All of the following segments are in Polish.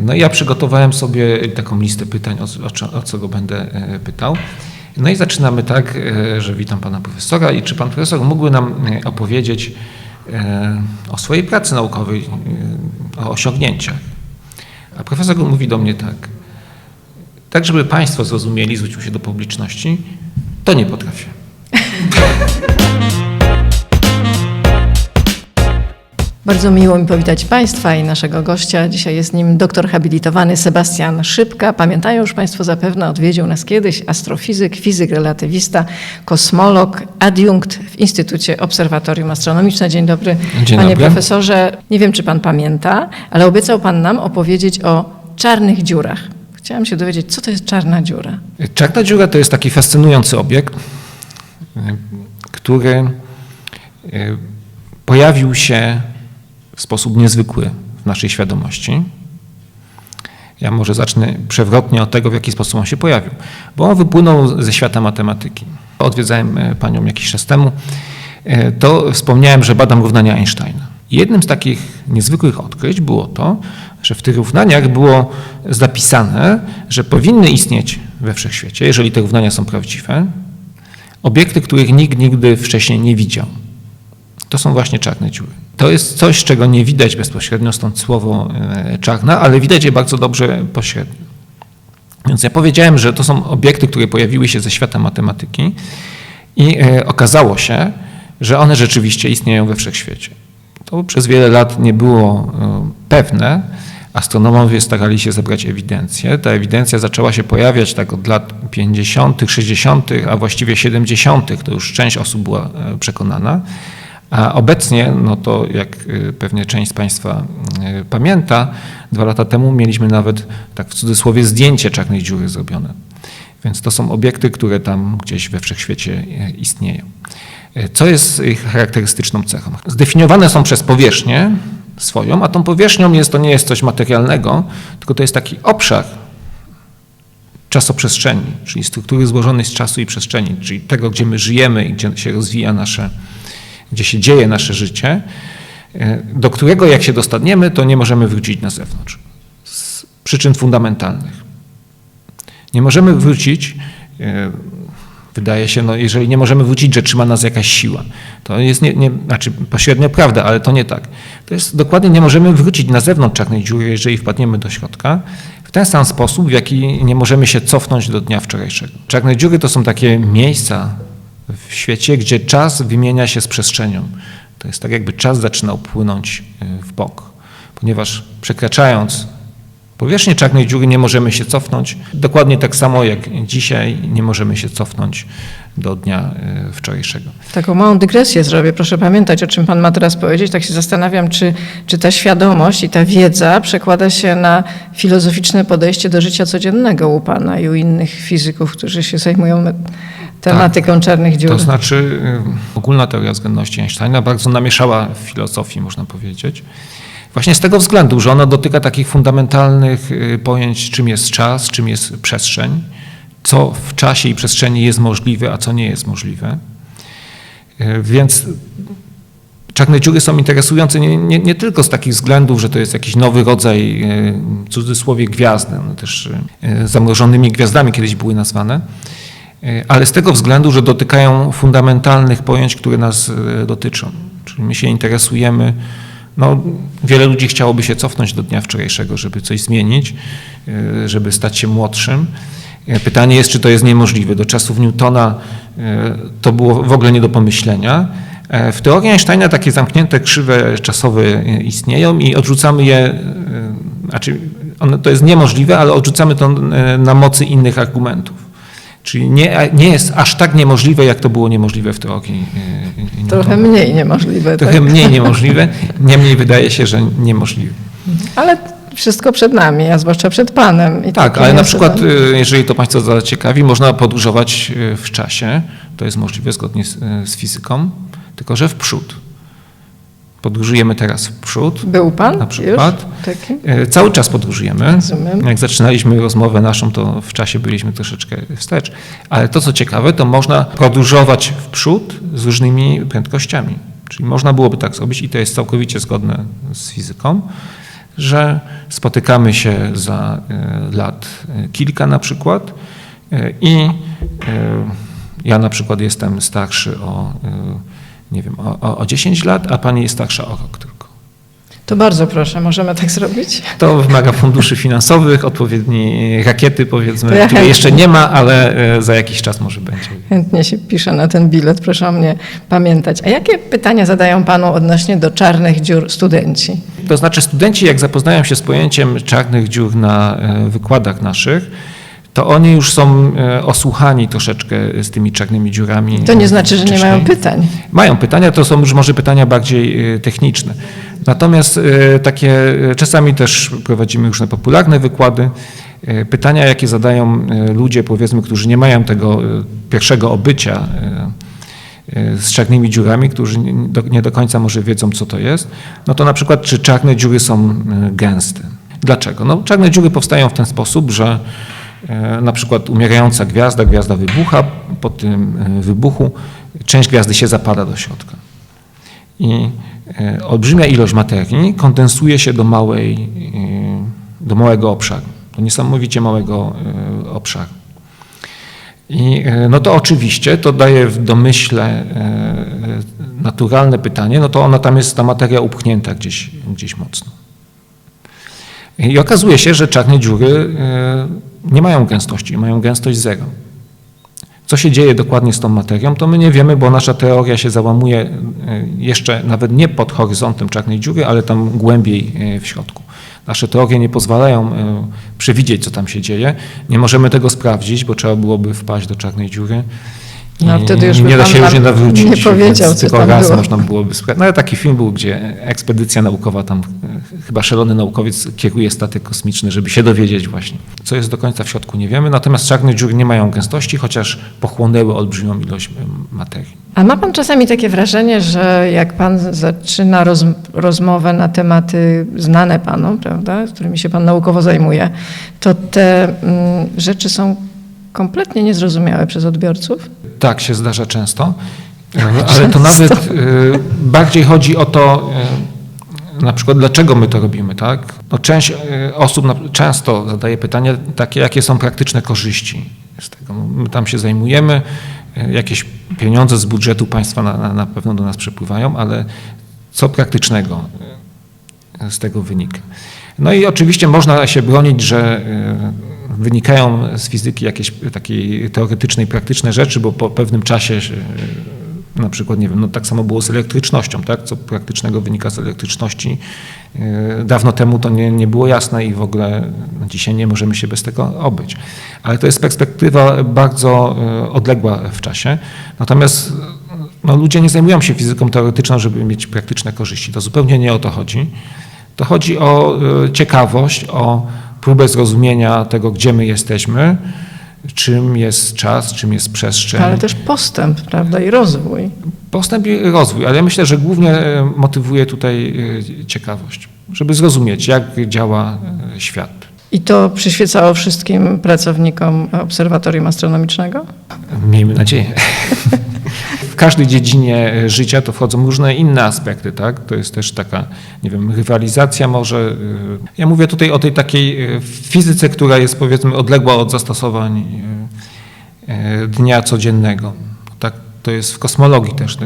No ja przygotowałem sobie taką listę pytań, o, o, co- go będę e, pytał. No i zaczynamy tak, e, że witam pana profesora i czy pan profesor mógłby nam e, opowiedzieć o swojej pracy naukowej, o osiągnięciach. A profesor mówi do mnie tak, tak żeby państwo zrozumieli, zwrócił się do publiczności, to nie potrafię. Bardzo miło mi powitać Państwa i naszego gościa. Dzisiaj jest nim doktor habilitowany Sebastian Szybka. Pamiętają już Państwo zapewne, odwiedził nas kiedyś astrofizyk, fizyk relatywista, kosmolog, adiunkt w Instytucie Obserwatorium Astronomiczne. Dzień dobry, Dzień panie dobry. profesorze. Nie wiem, czy Pan pamięta, ale obiecał Pan nam opowiedzieć o czarnych dziurach. Chciałam się dowiedzieć, co to jest czarna dziura? Czarna dziura to jest taki fascynujący obiekt, który y, pojawił się w sposób niezwykły w naszej świadomości. Ja może zacznę przewrotnie od tego, w jaki sposób on się pojawił, bo on wypłynął ze świata matematyki. Odwiedzałem e, panią jakiś czas temu, e, to wspomniałem, że badam równania Einsteina. Jednym z takich niezwykłych odkryć było to, że w tych równaniach było zapisane, że powinny istnieć we wszechświecie, jeżeli te równania są prawdziwe, obiekty, których nikt nigdy wcześniej nie widział. To są właśnie czarne dziury. To jest coś, czego nie widać bezpośrednio, stąd słowo e, czarna, ale widać je bardzo dobrze pośrednio. Więc ja powiedziałem, że to są obiekty, które pojawiły się ze świata matematyki i e, okazało się, że one rzeczywiście istnieją we wszechświecie. To przez wiele lat nie było e, pewne. Astronomowie starali się zebrać ewidencję. Ta ewidencja zaczęła się pojawiać tak od lat 50., 60., a właściwie 70. To już część osób była przekonana. A obecnie, no to jak y, pewnie część z Państwa y, pamięta, dwa lata temu mieliśmy nawet, tak w cudzysłowie, zdjęcie czarnej dziury zrobione. Więc to są obiekty, które tam gdzieś we wszechświecie y, istnieją. Co jest ich charakterystyczną cechą? Zdefiniowane są przez powierzchnię swoją, a tą powierzchnią jest, to nie jest coś materialnego, tylko to jest taki obszar czasoprzestrzeni, czyli struktury złożonej z czasu i przestrzeni, czyli tego, gdzie my żyjemy i gdzie się rozwija nasze gdzie się dzieje nasze życie, e, do którego jak się dostaniemy, to nie możemy wrócić na zewnątrz. Z przyczyn fundamentalnych. Nie możemy wrócić, e, wydaje się, no jeżeli nie możemy wrócić, że trzyma nas jakaś siła. To jest nie, nie, znaczy pośrednio prawda, ale to nie tak. To jest dokładnie nie możemy wrócić na zewnątrz czarnej dziury, jeżeli wpadniemy do środka, w ten sam sposób, w jaki nie możemy się cofnąć do dnia wczorajszego. Czarne dziury to są takie miejsca w świecie, gdzie czas wymienia się z przestrzenią. To jest tak, jakby czas zaczynał płynąć y, w bok, ponieważ przekraczając powierzchnię czarnej dziury nie możemy się cofnąć. Dokładnie tak samo jak dzisiaj nie możemy się cofnąć do dnia y, wczorajszego. Taką małą dygresję zrobię. Proszę pamiętać, o czym Pan ma teraz powiedzieć. Tak się zastanawiam, czy, czy ta świadomość i ta wiedza przekłada się na filozoficzne podejście do życia codziennego u Pana i u innych fizyków, którzy się zajmują tematyką czarnych dziur. To znaczy y, ogólna teoria względności Einsteina bardzo namieszała w filozofii, można powiedzieć. Właśnie z tego względu, że ona dotyka takich fundamentalnych y, pojęć, czym jest czas, czym jest przestrzeń, co w czasie i przestrzeni jest możliwe, a co nie jest możliwe. Y, Więc czarne dziury są interesujące nie, nie, nie tylko z takich względów, że to jest jakiś nowy rodzaj, w cudzysłowie, gwiazdy, no też zamrożonymi gwiazdami kiedyś były nazwane, ale z tego względu, że dotykają fundamentalnych pojęć, które nas y, dotyczą. Czyli my się interesujemy, no, wiele ludzi chciałoby się cofnąć do dnia wczorajszego, żeby coś zmienić, y, żeby stać się młodszym. Pytanie jest, czy to jest niemożliwe. Do czasów Newtona to było w ogóle nie do pomyślenia. E, W teorii Einsteina takie zamknięte krzywe czasowe istnieją i odrzucamy je, znaczy one, to jest niemożliwe, ale odrzucamy to na mocy innych argumentów. Czyli nie, nie jest aż tak niemożliwe, jak to było niemożliwe w teorii y, y, Newtona. Trochę mniej niemożliwe. Trochę tak? mniej niemożliwe, niemniej wydaje się, że niemożliwe. Ale wszystko przed nami, a zwłaszcza przed Panem. I Tak, ale na przykład, y, jeżeli to Państwa zaciekawi, można podróżować y, w czasie. To jest możliwe zgodnie z, y, z fizyką, tylko że w przód. Podróżujemy teraz w przód. Był Pan na przykład. taki? Y, Cały czas podróżujemy. Rozumiem. Jak zaczynaliśmy rozmowę naszą, to w czasie byliśmy troszeczkę wstecz. Ale to, co ciekawe, to można podróżować w przód z różnymi prędkościami. Czyli można byłoby tak zrobić i to jest całkowicie zgodne z fizyką, że spotykamy się za e, lat e, kilka na przykład e, i e, ja na przykład jestem starszy o, e, nie wiem, o, o- o 10 lat, a pani jest starsza o rok tylko. To bardzo proszę, możemy tak zrobić? To wymaga funduszy finansowych, odpowiedniej rakiety powiedzmy, ja której jeszcze nie ma, ale e, za jakiś czas może będzie. Chętnie się piszę na ten bilet, proszę o mnie pamiętać. A jakie pytania zadają panu odnośnie do czarnych dziur studenci? To znaczy studenci, jak zapoznają się z pojęciem czarnych dziur na e, wykładach naszych, to oni już są e, osłuchani troszeczkę z tymi czarnymi dziurami. To nie znaczy, że nie mają pytań. Mają pytania, to są już może pytania bardziej e, techniczne. Natomiast e, takie, czasami też prowadzimy różne popularne wykłady. Pytania, jakie zadają ludzie, powiedzmy, którzy nie mają tego pierwszego obycia z czarnymi dziurami, którzy nie do, końca może wiedzą, co to jest, no to na przykład, czy czarne dziury są gęste. Dlaczego? No, czarne dziury powstają w ten sposób, że na przykład umierająca gwiazda, gwiazda wybucha, po tym e, wybuchu część gwiazdy się zapada do środka. I e, olbrzymia ilość materii kondensuje się do, małej, e, do małego obszaru, do niesamowicie małego e, obszaru. I e, no to oczywiście to daje w domyśle e, e, naturalne pytanie, no to ona tam jest ta materia upchnięta gdzieś, gdzieś mocno. I okazuje się, że czarne dziury e, nie mają gęstości, mają gęstość zero. Co się dzieje dokładnie z tą materią, to my nie wiemy, bo nasza teoria się załamuje e, jeszcze nawet nie pod horyzontem czarnej dziury, ale tam głębiej e, w środku. Nasze teorie nie pozwalają e, przewidzieć, co tam się dzieje. Nie możemy tego sprawdzić, bo trzeba byłoby wpaść do czarnej dziury. No, wtedy już nie da się już nie nam nawrócić. nie powiedział, więc tylko raz było. można byłoby sprawdzić. No ale taki film był, gdzie ekspedycja naukowa, tam e, chyba szalony naukowiec kieruje statek kosmiczny, żeby się dowiedzieć właśnie. Co jest do końca w środku, nie wiemy. Natomiast czarne dziury nie mają gęstości, chociaż pochłonęły olbrzymią ilość materii. A ma pan czasami takie wrażenie, że jak pan zaczyna roz, rozmowę na tematy znane panu, prawda, z którymi się pan naukowo zajmuje, to te mm, rzeczy są kompletnie niezrozumiałe przez odbiorców? Tak się zdarza często, e, ale to nawet e, bardziej chodzi o to, e, na przykład dlaczego my to robimy, tak? No, część osób często zadaje pytania takie, jakie są praktyczne korzyści z tego. No, My tam się zajmujemy, jakieś pieniądze z budżetu państwa na, na, pewno do nas przepływają, ale co praktycznego z tego wynika? No i oczywiście można się bronić, że wynikają z fizyki jakieś takiej teoretycznej, praktyczne rzeczy, bo po pewnym czasie e, na przykład, nie wiem, no tak samo było z elektrycznością, tak? Co praktycznego wynika z elektryczności. E, Dawno temu to nie, nie było jasne i w ogóle no, dzisiaj nie możemy się bez tego obyć. Ale to jest perspektywa bardzo e, odległa w czasie. Natomiast no, ludzie nie zajmują się fizyką teoretyczną, żeby mieć praktyczne korzyści. To zupełnie nie o to chodzi. To chodzi o ciekawość, o próbę zrozumienia tego, gdzie my jesteśmy, czym jest czas, czym jest przestrzeń. Ale też postęp, prawda, i rozwój. Postęp i rozwój, ale ja myślę, że głównie e, motywuje tutaj e, ciekawość, żeby zrozumieć, jak działa e, świat. I to przyświecało wszystkim pracownikom Obserwatorium Astronomicznego? Miejmy nadzieję. Każdej dziedzinie e, życia to wchodzą różne inne aspekty, tak? To jest też taka, nie wiem, rywalizacja może. e, Ja mówię tutaj o tej takiej e, fizyce, która jest powiedzmy odległa od zastosowań dnia codziennego. Tak, to jest w kosmologii też.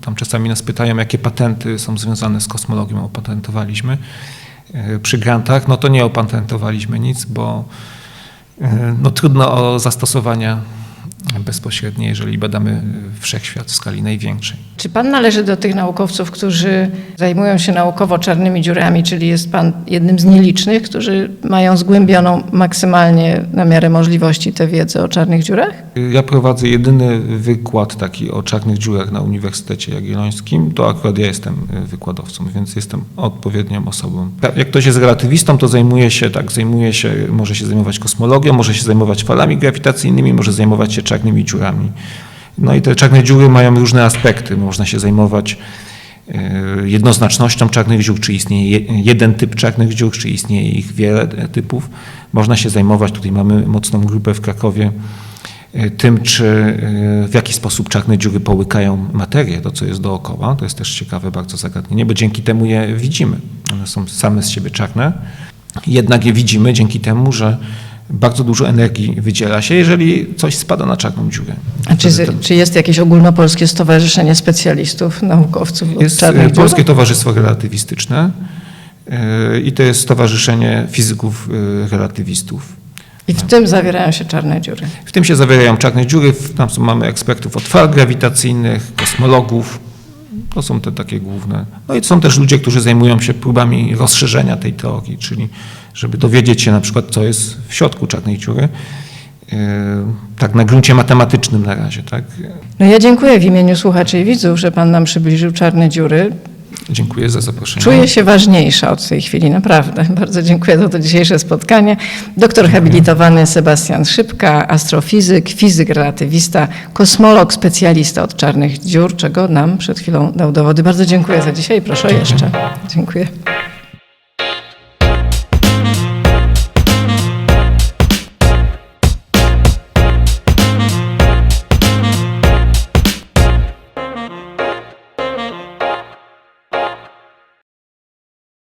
Tam czasami nas pytają, jakie patenty są związane z kosmologią, opatentowaliśmy przy grantach. No to nie opatentowaliśmy nic, bo no, trudno o zastosowania bezpośrednie, jeżeli badamy wszechświat w skali największej. Czy pan należy do tych naukowców, którzy zajmują się naukowo czarnymi dziurami, czyli jest pan jednym z nielicznych, którzy mają zgłębioną maksymalnie na miarę możliwości tę wiedzę o czarnych dziurach? Ja prowadzę jedyny wykład taki o czarnych dziurach na Uniwersytecie Jagiellońskim. To akurat ja jestem y, wykładowcą, więc jestem odpowiednią osobą. Jak ktoś jest relatywistą, to zajmuje się, tak, zajmuje się, może się zajmować kosmologią, może się zajmować falami grawitacyjnymi, może zajmować się czarnymi dziurami. No i te czarne dziury mają różne aspekty. Można się zajmować y, jednoznacznością czarnych dziur, czy istnieje je- jeden typ czarnych dziur, czy istnieje ich wiele e, typów. Można się zajmować, tutaj mamy mocną grupę w Krakowie, y, tym, czy y, w jaki sposób czarne dziury połykają materię, to co jest dookoła. To jest też ciekawe bardzo zagadnienie, bo dzięki temu je widzimy. One są same z siebie czarne, jednak je widzimy dzięki temu, że bardzo dużo energii wydziela się, jeżeli coś spada na czarną dziurę. A czy, ten- czy jest jakieś ogólnopolskie stowarzyszenie specjalistów, naukowców Jest e? Polskie Towarzystwo Relatywistyczne e, i to jest Stowarzyszenie Fizyków e, Relatywistów. I w tym zawierają się czarne dziury. W tym się zawierają czarne dziury, tam są, mamy ekspertów od fal grawitacyjnych, kosmologów, to są te takie główne. No i są też ludzie, którzy zajmują się próbami rozszerzenia tej teorii, czyli żeby dowiedzieć się na przykład, co jest w środku czarnej dziury, e, tak na gruncie matematycznym na razie, tak. No ja dziękuję w imieniu słuchaczy i widzów, że Pan nam przybliżył czarne dziury. Dziękuję za zaproszenie. Czuję się ważniejsza od tej chwili, naprawdę. Bardzo dziękuję za to dzisiejsze spotkanie. Doktor habilitowany Sebastian Szybka, astrofizyk, fizyk relatywista, kosmolog, specjalista od czarnych dziur, czego nam przed chwilą dał dowody. Bardzo dziękuję za dzisiaj. Proszę o jeszcze. Dziękuję.